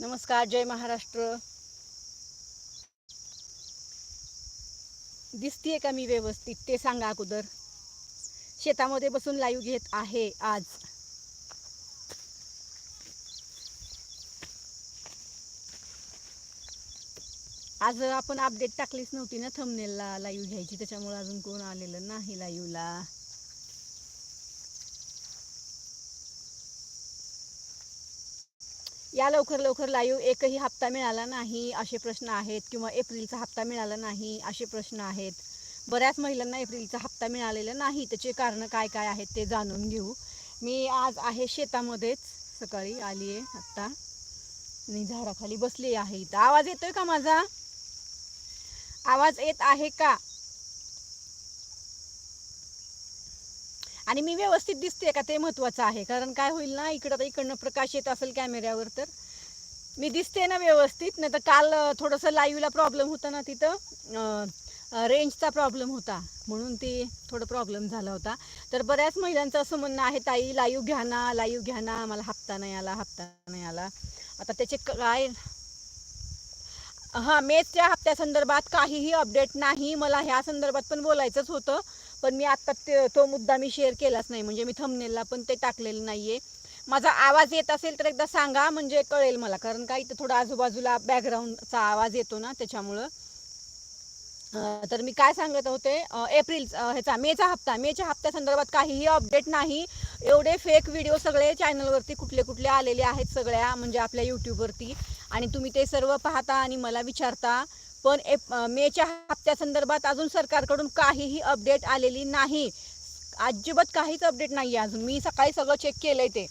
नमस्कार जय महाराष्ट्र. दिसतीये का मी व्यवस्थित? ते सांगा अगोदर. शेतामध्ये बसून लाईव्ह घेत आहे आज. आज आपण अपडेट टाकलीच नव्हती ना थंबनेलला लाईव्ह घ्यायची त्याच्यामुळे अजून कोण आलेलं नाही लाईव्हला. या लवकर लवकर लाईव्ह एकही हप्ता मिळाला नाही असे प्रश्न आहेत किंवा एप्रिलचा हप्ता मिळाला नाही असे प्रश्न आहेत. बऱ्याच महिलांना एप्रिलचा हप्ता मिळालेला नाही. त्याचे कारणं काय काय आहेत ते जाणून घेऊ. मी आज आहे शेतामध्येच. सकाळी आली आहे आत्ता. आणि झाडाखाली बसली आहे इथं. आवाज येतोय का माझा? आवाज येत आहे का? आणि मी व्यवस्थित दिसते का ते महत्वाचं आहे. कारण काय होईल ना इकडं तर इकडनं प्रकाश येत असेल कॅमेऱ्यावर तर. मी दिसते ना व्यवस्थित नाही तर काल थोडंसं लाईव्हला प्रॉब्लेम होता ना तिथं रेंजचा प्रॉब्लेम होता. म्हणून ते थोडं प्रॉब्लेम झाला होता. तर बऱ्याच महिलांचं असं म्हणणं आहे ताई लाईव्ह घ्या ना लाईव्ह घ्या ना मला हप्ता नाही आला हप्ता नाही आला. आता त्याचे काय? हां मेचच्या हप्त्यासंदर्भात काहीही अपडेट नाही. मला ह्या संदर्भात पण बोलायचंच होतं. पण मी आत्ता ते तो मुद्दा मी शेअर केलाच नाही. म्हणजे मी थंबनेलला पण ते टाकलेलं नाही आहे माझा आवाज येत असेल तर एकदा सांगा म्हणजे कळेल मला. कारण का इथं थोडा आजूबाजूला बॅकग्राऊंडचा आवाज येतो ना त्याच्यामुळं. तर मी काय सांगत होते एप्रिल ह्याचा मेचा हप्ता. मेच्या हप्त्यासंदर्भात काहीही अपडेट नाही. एवढे फेक व्हिडिओ सगळे चॅनलवरती कुठले कुठले आलेले आहेत सगळ्या म्हणजे आपल्या यूट्यूबवरती आणि तुम्ही ते सर्व पाहता आणि मला विचारता. पण एप मेच्या हप्त्यासंदर्भात अजून सरकारकडून काहीही अपडेट आलेली नाही. अजिबात काहीच अपडेट नाही आहे अजून. मी सकाळी सगळं चेक केलंय ते.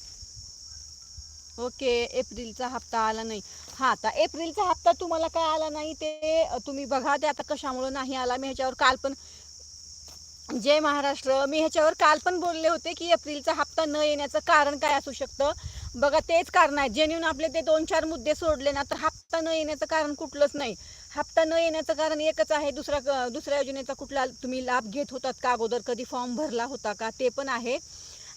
ओके एप्रिलचा हप्ता आला नाही. हा आता एप्रिलचा हप्ता तुम्हाला काय आला नाही ते तुम्ही बघा ते आता कशामुळं नाही आला. मी ह्याच्यावर काल पण जय महाराष्ट्र मी ह्याच्यावर काल पण बोलले होते की एप्रिलचा हप्ता न येण्याचं कारण काय असू शकतं? बघा तेच कारण आहे. जेन्युन आपले ते दोन चार मुद्दे सोडले ना तर हप्ता न येण्याचं कारण कुठलंच नाही. हप्ता न येण्याचं कारण एकच आहे दुसरा क- दुसऱ्या योजनेचा कुठला तुम्ही लाभ घेत होतात का अगोदर? कधी फॉर्म भरला होता का? ते पण आहे.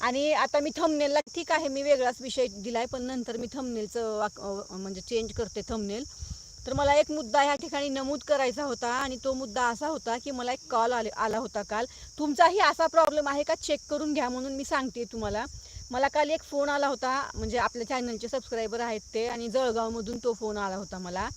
आणि आता मी थंबनेलला ठीक आहे मी वेगळाच विषय दिलाय पण नंतर मी थंबनेलचं म्हणजे चेंज करते थंबनेल तर मला एक मुद्दा ह्या ठिकाणी नमूद करायचा होता आणि तो मुद्दा असा होता की मला एक कॉल आले आला होता काल. तुमचाही असा प्रॉब्लेम आहे का? चेक करून घ्या म्हणून मी सांगते तुम्हाला. मला काल एक फोन आला होता म्हणजे आपल्या चॅनलचे सबस्क्रायबर आहेत ते आणि जळगावमधून तो फोन आला होता मला.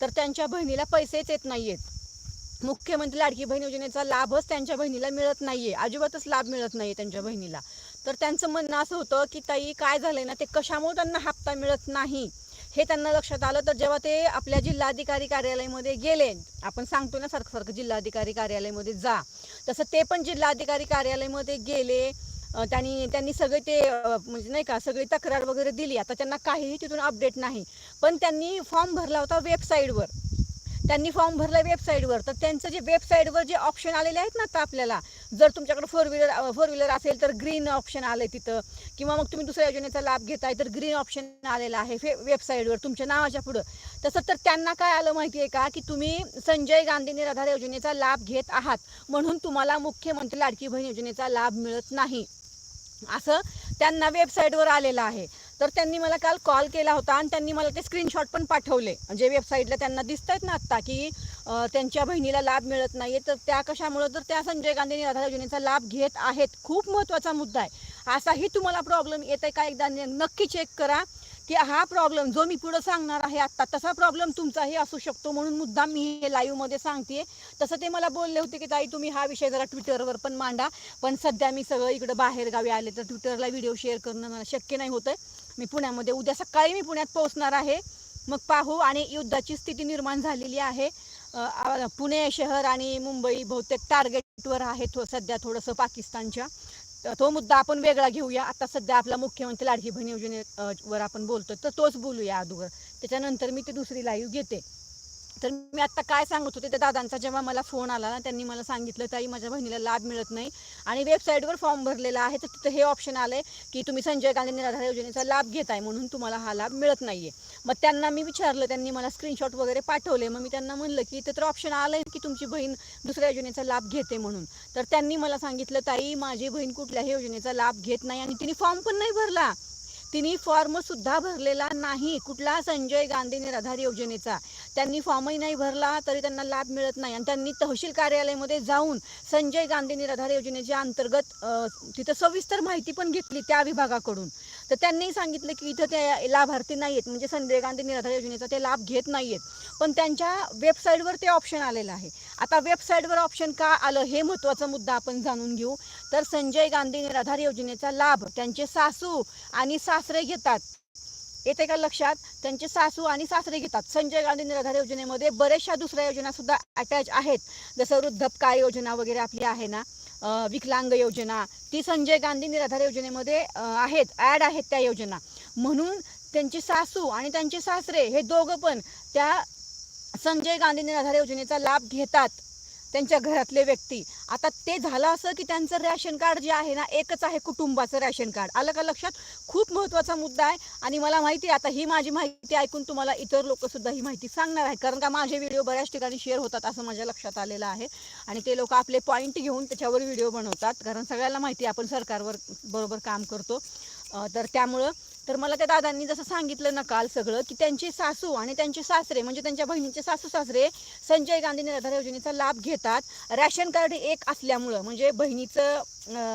तर त्यांच्या बहिणीला पैसेच येत नाही आहेत मुख्यमंत्री लाडकी बहीण योजनेचा लाभच त्यांच्या बहिणीला मिळत नाही आहे अजिबातच लाभ मिळत नाहीये त्यांच्या बहिणीला. तर त्यांचं म्हणणं असं होतं की ताई काय झालंय ना ते कशामुळे त्यांना हप्ता मिळत नाही? हे त्यांना लक्षात आलं. तर जेव्हा ते आपल्या जिल्हाधिकारी कार्यालयामध्ये गेले आपण सांगतो ना सारखं सारखं जिल्हाधिकारी कार्यालयामध्ये जा. तसं ते पण जिल्हाधिकारी कार्यालयामध्ये गेले. त्यांनी त्यांनी सगळे ते म्हणजे नाही का सगळी तक्रार वगैरे दिली. आता त्यांना काहीही तिथून अपडेट नाही. पण त्यांनी फॉर्म भरला होता वेबसाईटवर त्यांनी फॉर्म भरला वेबसाईटवर तर त्यांचं जे वेबसाईटवर जे ऑप्शन आलेले आहेत ना आता आपल्याला जर तुमच्याकडे फोर व्हीलर फोर व्हीलर असेल तर ग्रीन ऑप्शन आलं आहे तिथं. किंवा मग तुम्ही दुसऱ्या योजनेचा लाभ घेताय तर ग्रीन ऑप्शन आलेला आहे फे वेबसाईटवर तुमच्या नावाच्या पुढं. तसं तर त्यांना काय आलं माहिती आहे का? की तुम्ही संजय गांधी निराधार योजनेचा लाभ घेत आहात. म्हणून तुम्हाला मुख्यमंत्री लाडकी बहीण योजनेचा लाभ मिळत नाही. असं त्यांना वेबसाईटवर आलेलं आहे. तर त्यांनी मला काल कॉल केला होता आणि त्यांनी मला ते स्क्रीनशॉट पण पाठवले. म्हणजे वेबसाईटला त्यांना दिसत आहेत ना आत्ता की त्यांच्या बहिणीला लाभ मिळत नाही आहे तर त्या कशामुळं? तर त्या संजय गांधी निराधार योजनेचा लाभ घेत आहेत. खूप महत्त्वाचा मुद्दा आहे. असाही तुम्हाला प्रॉब्लेम येत आहे का एकदा? नक्की चेक करा. की हा प्रॉब्लेम जो मी पुढं सांगणार आहे आत्ता तसा प्रॉब्लेम तुमचाही असू शकतो म्हणून मुद्दा मी हे लाईव्हमध्ये सांगते तसं ते मला बोलले होते की ताई तुम्ही हा विषय जरा ट्विटरवर पण मांडा. पण सध्या मी सगळं इकडं बाहेर गावी आले तर ट्विटरला व्हिडिओ शेअर करणं मला शक्य नाही होतं मी पुण्यामध्ये उद्या सकाळी मी पुण्यात पोहोचणार आहे. मग पाहू आणि युद्धाची स्थिती निर्माण झालेली आहे. पुणे शहर आणि मुंबई बहुतेक टार्गेटवर आहे थो सध्या थोडंसं पाकिस्तानच्या. तर तो मुद्दा आपण वेगळा घेऊया. आता सध्या आपला मुख्यमंत्री लाडकी बहीण योजनेवर वर आपण बोलतोय तर तोच बोलूया अगोदर. त्याच्यानंतर मी ते दुसरी लाईव्ह घेते. तर मी आता काय सांगत होते त्या दादांचा जेव्हा मला फोन आला ना त्यांनी मला सांगितलं ताई माझ्या बहिणीला लाभ मिळत नाही आणि वेबसाईटवर फॉर्म भरलेला आहे तर तिथं हे ऑप्शन आलंय की तुम्ही संजय गांधी निराधार योजनेचा लाभ घेत आहे म्हणून तुम्हाला हा लाभ मिळत नाहीये. मग त्यांना मी विचारलं त्यांनी मला स्क्रीनशॉट वगैरे पाठवले. मग मी त्यांना म्हणलं की तर ऑप्शन आलंय की तुमची बहीण दुसऱ्या योजनेचा लाभ घेते म्हणून. तर त्यांनी मला सांगितलं ताई माझी बहीण कुठल्याही योजनेचा लाभ घेत नाही आणि तिने फॉर्म पण नाही भरला. तिने फॉर्म सुद्धा भरलेला नाही कुठला संजय गांधी निराधार योजनेचा. त्यांनी फॉर्मही नाही भरला तरी त्यांना लाभ मिळत नाही. आणि त्यांनी तहसील कार्यालयामध्ये जाऊन संजय गांधी निराधार योजनेच्या अंतर्गत तिथं सविस्तर माहिती पण घेतली त्या विभागाकडून. तर त्यांनी सांगितलं की इथं ते लाभार्थी नाही आहेत म्हणजे संजय गांधी निराधार योजनेचा ते लाभ घेत नाही आहेत पण त्यांच्या वेबसाईटवर ते ऑप्शन आलेलं आहे. आता वेबसाईटवर ऑप्शन का आलं हे महत्त्वाचा मुद्दा आपण जाणून घेऊ. तर संजय गांधी निराधार योजनेचा लाभ त्यांचे सासू आणि सासरे घेतात. येते का लक्षात? त्यांचे सासू आणि सासरे घेतात. संजय गांधी निराधार योजनेमध्ये बऱ्याचशा दुसऱ्या योजना सुद्धा अटॅच आहेत. जसं वृद्धपकाळ योजना वगैरे आपली आहे ना विकलांग योजना ती संजय गांधी निराधार योजनेमध्ये आहेत ॲड आहेत त्या योजना. म्हणून त्यांची सासू आणि त्यांचे सासरे हे दोघं पण त्या संजय गांधी निराधार योजनेचा लाभ घेतात. त्यांच्या घरातले व्यक्ती. आता ते झालं असं की त्यांचं रॅशन कार्ड जे आहे ना एकच आहे कुटुंबाचं रॅशन कार्ड. आलं का लक्षात? खूप महत्त्वाचा मुद्दा आहे आणि मला माहिती आहे आता ही माझी माहिती ऐकून तुम्हाला इतर लोकंसुद्धा ही माहिती सांगणार आहे. कारण का माझे व्हिडिओ बऱ्याच ठिकाणी शेअर होतात असं माझ्या लक्षात आलेलं आहे. आणि ते लोक आपले पॉईंट घेऊन त्याच्यावर व्हिडिओ बनवतात. कारण सगळ्याला माहिती आहे आपण सरकारवर बरोबर काम करतो. तर त्यामुळं तर मला त्या दादांनी जसं सांगितलं ना काल सगळं की त्यांची सासू आणि त्यांचे सासरे म्हणजे त्यांच्या बहिणीचे सासू सासरे संजय गांधी निराधार योजनेचा लाभ घेतात. रॅशन कार्ड एक असल्यामुळं म्हणजे बहिणीचं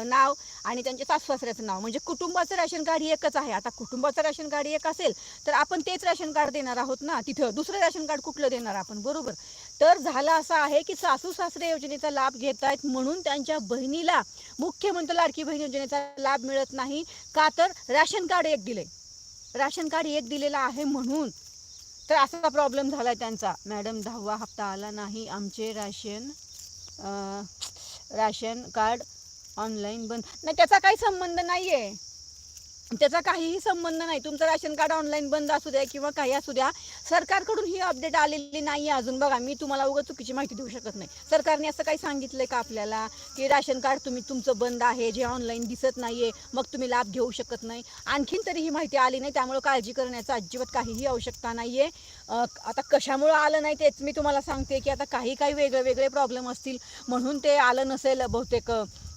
नाव आणि त्यांच्या सासू सासऱ्याचं नाव म्हणजे कुटुंबाचं रॅशन कार्ड एकच आहे. आता कुटुंबाचं रॅशन कार्ड एक असेल तर आपण तेच रॅशन कार्ड देणार आहोत ना तिथं दुसरं रॅशन कार्ड कुठलं देणार आपण? बरोबर. तर झालं असं आहे की सासू सासरे योजनेचा लाभ घेत आहेत म्हणून त्यांच्या बहिणीला मुख्यमंत्री लाडकी बहीण योजनेचा लाभ मिळत नाही. का तर रॅशन कार्ड एक दिले राशन कार्ड एक दिलेलं आहे म्हणून तर असा प्रॉब्लेम झाला आहे त्यांचा. मॅडम दहावा हप्ता आला नाही. आमचे राशन अं, राशन कार्ड ऑनलाईन बंद. नाही त्याचा काही संबंध नाही आहे त्याचा काहीही संबंध नाही. तुमचं राशन कार्ड ऑनलाईन बंद असू द्या किंवा काही असू द्या सरकारकडून ही अपडेट आलेली नाही आहे अजून. बघा मी तुम्हाला उगाच चुकीची माहिती देऊ शकत नाही. सरकारने असं काही सांगितलंय का आपल्याला की राशन कार्ड तुम्ही तुमचं बंद आहे जे ऑनलाईन दिसत नाही आहे मग तुम्ही लाभ घेऊ शकत नाही? आणखीन तरी ही माहिती आली नाही त्यामुळे काळजी करण्याचा अजिबात काहीही आवश्यकता नाही आहे आता कशामुळं आलं नाही तेच मी तुम्हाला सांगते की आता काही काही वेगळे वेगळे प्रॉब्लेम असतील. म्हणून ते आलं नसेल बहुतेक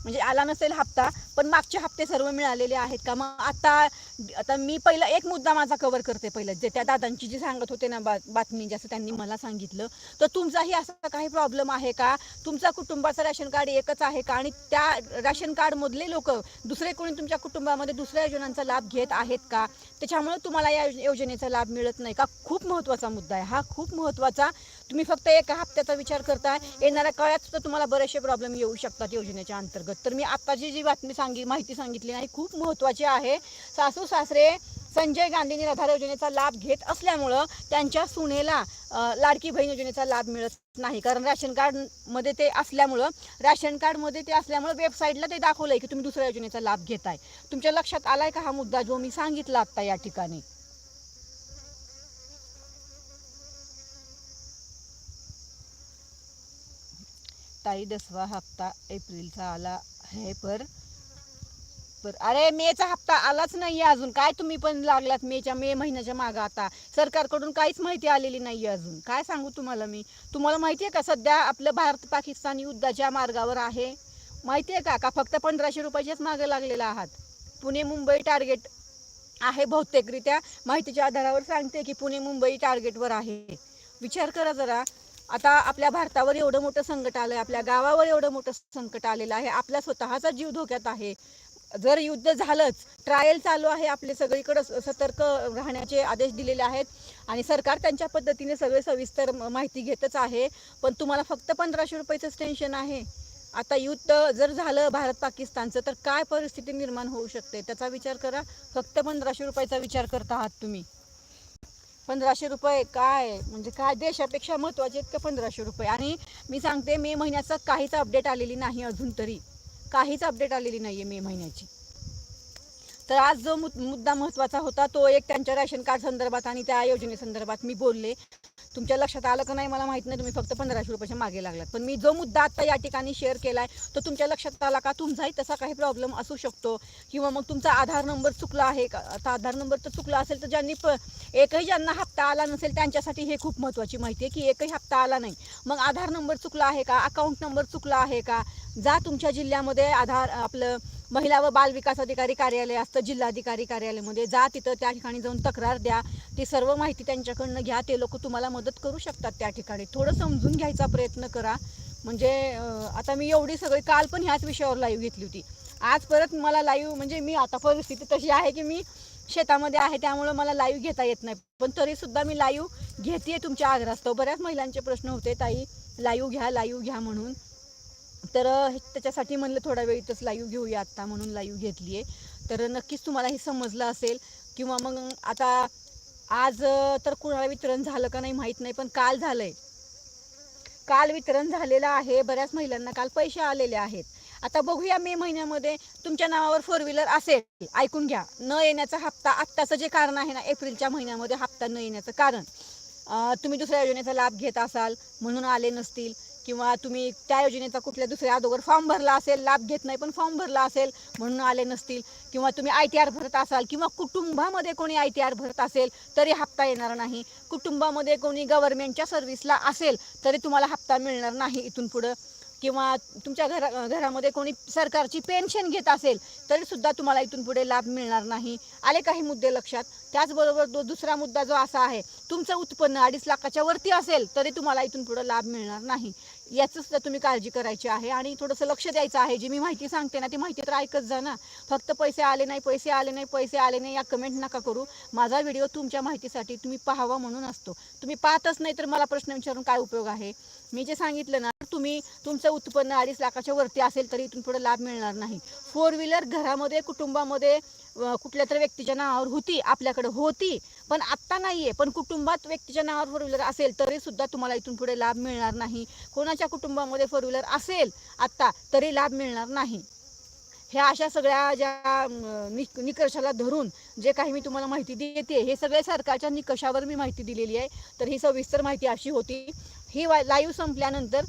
म्हणजे आला नसेल हप्ता पण मागचे हप्ते सर्व मिळालेले आहेत का? मग आता आता मी पहिला एक मुद्दा माझा कवर करते पहिलं. जे त्या दादांची जी सांगत होते ना बा बातमी जसं त्यांनी मला सांगितलं तर तुमचाही असा काही प्रॉब्लेम आहे का? तुमचा कुटुंबाचं राशन कार्ड एकच आहे का? आणि त्या राशन कार्डमधले लोक दुसरे कोणी तुमच्या कुटुंबामध्ये दुसऱ्या योजनांचा लाभ घेत आहेत का? त्याच्यामुळे तुम्हाला या योजनेचा लाभ मिळत नाही का? खूप महत्त्वाचा मुद्दा आहे. हा खूप महत्त्वाचा तुम्ही फक्त एका हप्त्याचा विचार करताय येणाऱ्या काळात सुद्धा तुम्हाला बरेचसे प्रॉब्लेम येऊ शकतात योजनेच्या अंतर्गत. तर मी आत्ताची जी बातमी सांगी माहिती सांगितली नाही खूप महत्त्वाची आहे सासू सासरे संजय गांधी निराधार योजनेचा लाभ घेत असल्यामुळं त्यांच्या सुनेला लाडकी बहीण योजनेचा लाभ मिळत नाही. कारण राशन कार्डमध्ये ते असल्यामुळं राशन कार्डमध्ये ते असल्यामुळं वेबसाईटला ते दाखवलं आहे की तुम्ही दुसऱ्या योजनेचा लाभ घेताय. तुमच्या लक्षात आलाय का हा मुद्दा जो मी सांगितला आत्ता या ठिकाणी? ताई दसवा हप्ता एप्रिलचा आला आहे पर पर अरे मेचा हप्ता आलाच नाहीये अजून. काय तुम्ही पण लागलात मेच्या मे महिन्याच्या मागं आता. सरकारकडून काहीच माहिती आलेली नाही अजून. काय सांगू तुम्हाला मी? तुम्हाला माहिती आहे का सध्या आपलं भारत पाकिस्तान युद्धाच्या मार्गावर आहे? माहिती आहे का? का फक्त पंधराशे रुपयाच्याच मागे लागलेला आहात? पुणे मुंबई टार्गेट आहे बहुतेकरित्या. माहितीच्या आधारावर सांगते की पुणे मुंबई टार्गेटवर आहे. विचार करा जरा. आता आपल्या भारतावर एवढं मोठं संकट आलं आहे आपल्या गावावर एवढं मोठं संकट आलेलं आहे आपला स्वतःचा जीव धोक्यात आहे. जर युद्ध झालंच ट्रायल चालू आहे आपले सगळीकडे सतर्क राहण्याचे आदेश दिलेले आहेत आणि सरकार त्यांच्या पद्धतीने सगळे सविस्तर माहिती घेतच आहे. पण तुम्हाला फक्त पंधराशे रुपयाचंच टेन्शन आहे. आता युद्ध जर झालं भारत पाकिस्तानचं तर काय परिस्थिती निर्माण होऊ शकते? त्याचा विचार करा. फक्त पंधराशे रुपयाचा विचार करता आहात तुम्ही. पंधराशे रुपये काय? म्हणजे काय? देशापेक्षा महत्त्वाचे आहेत का पंधराशे रुपये. आणि मी सांगते मे महिन्याचं काहीच अपडेट आलेली नाही अजून तरी. काहीच अपडेट आलेली नाही आहे मे महिन्याची. तर आज जो मुद्दा महत्त्वाचा होता तो एक त्यांच्या रॅशन कार्ड संदर्भात आणि त्या योजनेसंदर्भात मी बोलले. तुमच्या लक्षात आलं का नाही मला माहीत नाही. तुम्ही फक्त पंधराशे रुपयाच्या मागे लागलात. पण मी जो मुद्दा आता या ठिकाणी शेअर केला आहे तो तुमच्या लक्षात आला का? तुमचाही तसा काही प्रॉब्लेम असू शकतो. किंवा मग तुमचा आधार नंबर चुकला आहे का? आता आधार नंबर तर चुकला असेल तर ज्यांनी प एकही ज्यांना हप्ता आला नसेल त्यांच्यासाठी हे खूप महत्त्वाची माहिती आहे की एकही हप्ता आला नाही. मग आधार नंबर चुकला आहे का? अकाउंट नंबर चुकला आहे का? जा तुमच्या जिल्ह्यामध्ये आधार आपलं महिला व बाल विकास अधिकारी कार्यालय असतं जिल्हाधिकारी कार्यालयामध्ये. जा तिथं त्या ठिकाणी जाऊन तक्रार द्या. ती सर्व माहिती त्यांच्याकडनं घ्या. ते लोक तुम्हाला मदत करू शकतात त्या ठिकाणी. थोडं समजून घ्यायचा प्रयत्न करा. म्हणजे आता मी एवढी सगळी काल पण ह्याच विषयावर लाईव्ह घेतली होती. आज परत मला लाईव्ह म्हणजे मी आता परिस्थिती तशी आहे की मी शेतामध्ये आहे त्यामुळं मला लाईव्ह घेता येत नाही. पण तरीसुद्धा मी लाईव्ह घेते तुमच्या आग्रहास्तव. बऱ्याच महिलांचे प्रश्न होते ताई लाईव्ह घ्या लाईव्ह घ्या म्हणून. तर त्याच्यासाठी म्हणलं थोडा वेळ इथंच लाईव्ह घेऊया आत्ता म्हणून लाईव्ह घेतली आहे तर नक्कीच तुम्हाला हे समजलं असेल किंवा मग आता आज तर कुणाला वितरण झालं का नाही माहीत नाही पण काल झालंय. काल वितरण झालेलं आहे बऱ्याच महिलांना काल पैसे आलेले आहेत. आता बघूया मे महिन्यामध्ये तुमच्या नावावर फोर व्हीलर असेल ऐकून घ्या. न येण्याचा हप्ता आत्ताचं जे कारण आहे ना एप्रिलच्या महिन्यामध्ये हप्ता न येण्याचं कारण. तुम्ही दुसऱ्या योजनेचा लाभ घेत असाल म्हणून आले नसतील किंवा तुम्ही त्या योजनेचा कुठल्या दुसऱ्या अगोदर फॉर्म भरला असेल लाभ घेत नाही पण फॉर्म भरला असेल म्हणून आले नसतील. किंवा तुम्ही आय टी आर भरत असाल किंवा कुटुंबामध्ये कोणी आय टी आर भरत असेल तरी हप्ता येणार नाही. कुटुंबामध्ये कोणी गव्हर्नमेंटच्या सर्व्हिसला असेल तरी तुम्हाला हप्ता मिळणार नाही इथून पुढं. किंवा तुमच्या घरा घरामध्ये कोणी सरकारची पेन्शन घेत असेल तरीसुद्धा तुम्हाला इथून पुढे लाभ मिळणार नाही. आले काही मुद्दे लक्षात. त्याचबरोबर दो दुसरा मुद्दा जो असा आहे तुमचं उत्पन्न अडीच लाखाच्या वरती असेल तरी तुम्हाला इथून पुढे लाभ मिळणार नाही. याचंसुद्धा तुम्ही काळजी करायची आहे आणि थोडंसं लक्ष द्यायचं आहे. जी मी माहिती सांगते ना ती माहिती तर ऐकत जा ना. फक्त पैसे आले नाही पैसे आले नाही पैसे आले नाही या कमेंट नका करू. माझा व्हिडिओ तुमच्या माहितीसाठी तुम्ही पाहावा म्हणून असतो. तुम्ही पाहतच नाही तर मला प्रश्न विचारून काय उपयोग आहे? मी जे सांगितलं ना तुम्ही तुमचं उत्पन्न अडीच लाखाच्या वरती असेल तरी इथून पुढे लाभ मिळणार नाही. फोर व्हीलर घरामध्ये कुटुंबामध्ये कुठल्या तरी व्यक्तीच्या नावावर होती आपल्याकडे होती पण आत्ता नाहीये. पण कुटुंबात व्यक्तीच्या नावावर फोर व्हीलर असेल तरी सुद्धा तुम्हाला इथून पुढे लाभ मिळणार नाही. कोणाच्या कुटुंबामध्ये फोर व्हीलर असेल आत्ता तरी लाभ मिळणार नाही. ह्या अशा सगळ्या ज्या निक निकषाला धरून जे काही मी तुम्हाला माहिती देते हे सगळ्या सरकारच्या निकषावर मी माहिती दिलेली आहे. तर ही सविस्तर माहिती अशी होती. ही लाईव्ह संपल्यानंतर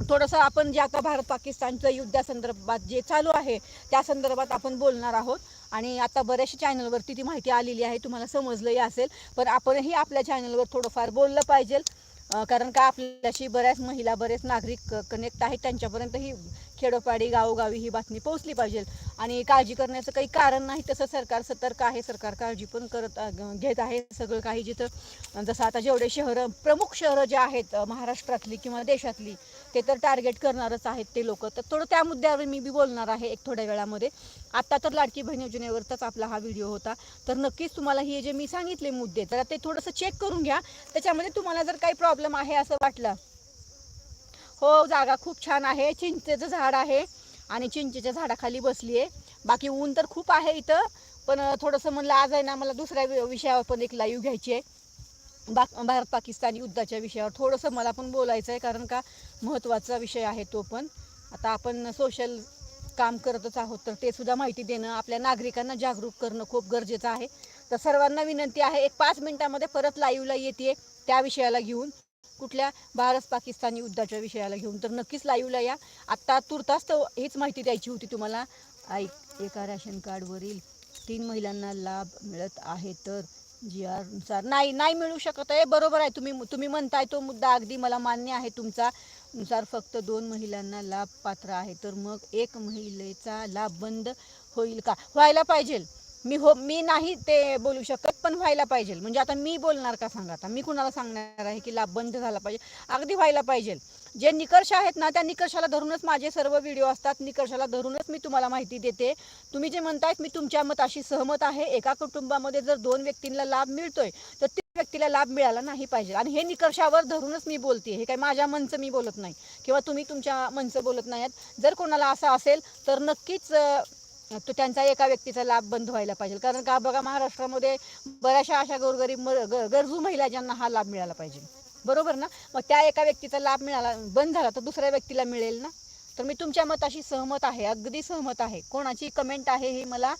थोडंसं आपण जे आता भारत पाकिस्तानच्या युद्धासंदर्भात जे चालू आहे त्या संदर्भात आपण बोलणार आहोत. आणि आता बऱ्याचशा चॅनलवरती ती माहिती आलेली आहे तुम्हाला समजलंही असेल. पण आपणही आपल्या चॅनलवर थोडंफार बोललं पाहिजे. कारण का आपल्याशी बऱ्याच महिला बरेच नागरिक कनेक्ट आहेत त्यांच्यापर्यंत ही खेडोपाडी गावोगावी ही बातमी पोहोचली पाहिजे. आणि काळजी करण्याचं काही कारण नाही तसं सरकार सतर्क आहे. सरकार काळजी पण करत घेत आहे. सगळं काही जिथं जसं आता जेवढे शहरं प्रमुख शहरं जे आहेत महाराष्ट्रातली किंवा देशातली ते तर टार्गेट करणारच आहेत ते लोक. तर थोडं त्या मुद्द्यावर मी बी बोलणार आहे एक थोड्या वेळामध्ये. आत्ता तर लाडकी बहीण योजनेवरचाच आपला हा व्हिडिओ होता. तर नक्कीच तुम्हाला हे जे मी सांगितले मुद्दे तर ते थोडंसं चेक करून घ्या. त्याच्यामध्ये तुम्हाला जर काही प्रॉब्लेम आहे असं वाटलं हो जागा खूप छान आहे. चिंचेचं झाड आहे आणि चिंचेच्या झाडाखाली बसली आहे. बाकी ऊन तर खूप आहे इथं पण थोडंसं म्हणलं आज आहे ना मला दुसऱ्या वि- विषयावर पण एक लाईव्ह घ्यायची आहे. बा भारत पाकिस्तान युद्धाच्या विषयावर थोडंसं मला पण बोलायचं आहे कारण का महत्त्वाचा विषय आहे तो पण. आता आपण सोशल काम करतच आहोत तर ते सुद्धा माहिती देणं आपल्या नागरिकांना जागरूक करणं खूप गरजेचं आहे. तर सर्वांना विनंती आहे एक पाच मिनिटामध्ये परत लाईव्हला येते त्या विषयाला घेऊन. कुठल्या भारत पाकिस्तान युद्धाच्या विषयाला घेऊन. तर नक्कीच लाईव्हला या. आत्ता तुर्तास तर हीच माहिती द्यायची होती तुम्हाला. ऐक एका रॅशन कार्डवरील तीन महिलांना लाभ मिळत आहे तर जी आरनुसार नाही नाही मिळू शकत आहे. बरोबर आहे. तुम्ही तुम्ही म्हणताय तो मुद्दा अगदी मला मान्य आहे. तुमचा नुसार फक्त दोन महिलांना लाभ पात्र आहे. तर मग एक महिलेचा लाभ बंद होईल का? व्हायला पाहिजे. मी हो मी नाही ते बोलू शकत पण व्हायला पाहिजे. म्हणजे आता मी बोलणार का सांगा आता? मी कुणाला सांगणार आहे की लाभ बंद झाला पाहिजे? अगदी व्हायला पाहिजे. जे निकष आहेत ना त्या निकषाला धरूनच माझे सर्व व्हिडिओ असतात. निकषाला धरूनच मी तुम्हाला माहिती देते. तुम्ही जे म्हणतायत मी तुमच्या मताशी सहमत आहे. एका कुटुंबामध्ये जर दोन व्यक्तींना लाभ मिळतोय तर त्या व्यक्तीला लाभ मिळाला नाही पाहिजे. आणि हे निकषावर धरूनच मी बोलते. हे काय माझ्या मनचं मी बोलत नाही. किंवा तुम्ही तुमच्या मनचं बोलत नाही जर कोणाला असं असेल तर नक्कीच तो त्यांचा एका व्यक्तीचा लाभ बंद व्हायला पाहिजे. कारण का बघा महाराष्ट्रामध्ये बऱ्याचशा अशा गोरगरीब म- ग- गरजू महिला ज्यांना हा लाभ मिळाला पाहिजे. बरोबर ना? मग त्या एका व्यक्तीचा लाभ मिळाला बंद झाला तर दुसऱ्या व्यक्तीला मिळेल ना? तर मी तुमच्या मताशी सहमत आहे अगदी सहमत आहे. कोणाची कमेंट आहे हे मला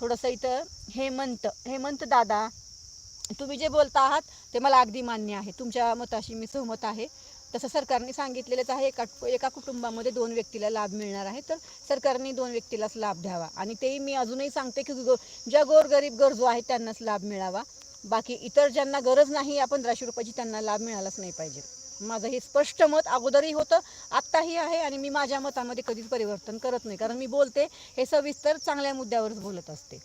थोडंसं इथं हेमंत हेमंत दादा तुम्ही जे बोलता आहात ते मला अगदी मान्य आहे. तुमच्या मताशी मी सहमत आहे. तसं सरकारने सांगितलेलंच आहे एका एका कुटुंबामध्ये दोन व्यक्तीला लाभ मिळणार आहे तर सरकारने दोन व्यक्तीलाच लाभ द्यावा. आणि तेही मी अजूनही सांगते की गो ज्या गोरगरीब गरजू आहेत त्यांनाच लाभ मिळावा. बाकी इतर ज्यांना गरज नाही या पंधराशे रुपयाची त्यांना लाभ मिळालाच नाही पाहिजे. माझं हे स्पष्ट मत अगोदरही होतं आत्ताही आहे आणि मी माझ्या मतामध्ये कधीच परिवर्तन करत नाही. कारण मी बोलते हे सविस्तर चांगल्या मुद्द्यावरच बोलत असते.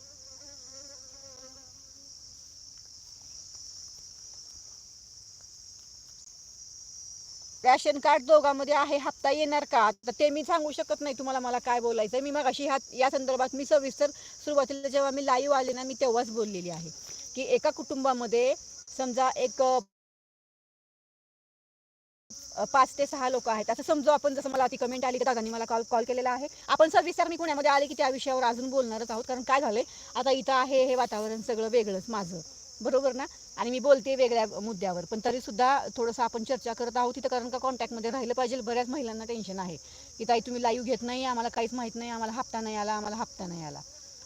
रॅशन कार्ड दोघांमध्ये आहे हप्ता येणार का? तर ते मी सांगू शकत नाही तुम्हाला मला काय बोलायचं आहे मी मग अशी ह्या या संदर्भात मी सविस्तर सुरुवातीला जेव्हा मी लाईव्ह आले ना मी तेव्हाच बोललेली आहे. की एका कुटुंबामध्ये समजा एक पाच ते सहा लोक आहेत. असं समजू आपण जसं मला ती कमेंट आली की दादानी मला कॉल कॉल केलेला आहे. आपण सविस्तर मी पुण्यामध्ये आले की त्या विषयावर अजून बोलणारच आहोत. कारण काय झालंय? आता इथं आहे हे वातावरण सगळं वेगळंच माझं. बरोबर ना? आणि मी बोलते वेगळ्या मुद्द्यावर. पण तरी सुद्धा थोडंसं आपण चर्चा करत आहोत तिथं कारण का कॉन्टॅक्टमध्ये राहिलं पाहिजे. बऱ्याच महिलांना टेन्शन आहे. की ताई तुम्ही लाईव्ह घेत नाही आम्हाला काहीच माहीत नाही आम्हाला हप्ता नाही आला आम्हाला हप्ता नाही आला.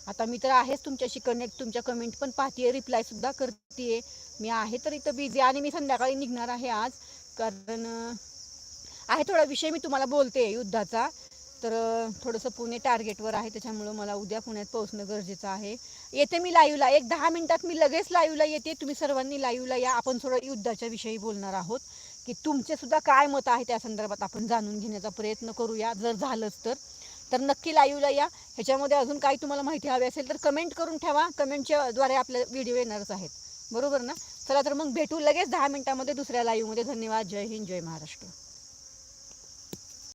आता मी तर आहेच तुमच्याशी कनेक्ट तुमच्या कमेंट पण पाहतीये रिप्लाय सुद्धा करते मी आहे तर इथं बिझी आणि मी संध्याकाळी निघणार आहे आज. कारण आहे थोडा विषय मी तुम्हाला बोलते युद्धाचा. तर थोडंसं पुणे टार्गेटवर आहे त्याच्यामुळं मला उद्या पुण्यात पोहोचणं गरजेचं आहे. येते मी लाईव्हला एक दहा मिनिटात मी लगेच लाईव्हला येते. तुम्ही सर्वांनी लाईव्हला या. आपण थोडं युद्धाच्या विषयी बोलणार आहोत की तुमचे सुद्धा काय मत आहे त्या संदर्भात आपण जाणून घेण्याचा प्रयत्न करूया. जर झालंच तर. तर नक्की लाईव्हला या. ह्याच्यामध्ये अजून काही तुम्हाला माहिती हवी असेल तर कमेंट करून ठेवा. कमेंटच्या द्वारे आपले व्हिडिओ येणारच आहेत. बरोबर ना? चला तर मग भेटू लगेच दहा मिनिटामध्ये दुसऱ्या लाईव्हमध्ये धन्यवाद. जय हिंद. जय महाराष्ट्र.